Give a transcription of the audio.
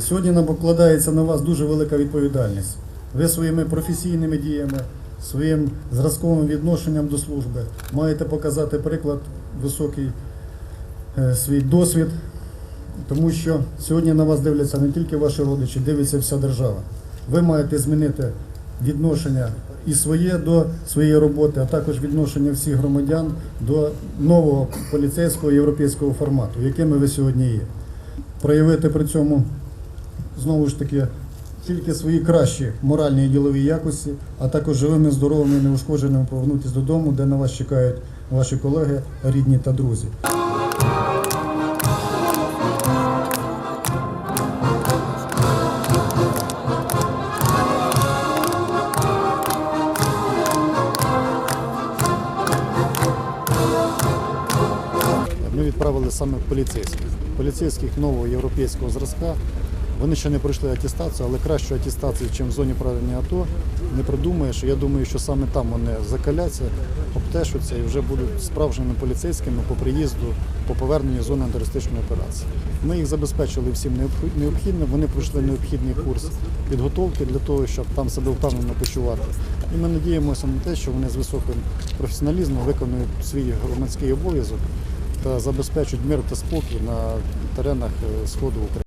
Сьогодні нам покладається на вас дуже велика відповідальність. Ви своїми професійними діями, своїм зразковим відношенням до служби маєте показати приклад, високий е, свій досвід, тому що сьогодні на вас дивляться не тільки ваші родичі, дивиться вся держава. Ви маєте змінити відношення і своє до своєї роботи, а також відношення всіх громадян до нового поліцейського європейського формату, якими ви сьогодні є. Проявити при цьому знову ж таки тільки свої кращі моральні і ділові якості, а також живими, здоровими і неушкодженими повернутися додому, де на вас чекають ваші колеги, рідні та друзі. Ми відправили саме поліцейських. Поліцейських нового європейського зразка. Вони ще не пройшли атестацію, але кращу атестацію, ніж в зоні проведення АТО, не придумаєш. Я думаю, що саме там вони закаляться, обтешуться і вже будуть справжніми поліцейськими по приїзду, по поверненню зони антитерористичної операції. Ми їх забезпечили всім необхідним. Вони пройшли необхідний курс підготовки для того, щоб там себе впевнено почувати. І ми надіємося на те, що вони з високим професіоналізмом виконують свій громадський обов'язок та забезпечують мир та спокій на теренах е, сходу України.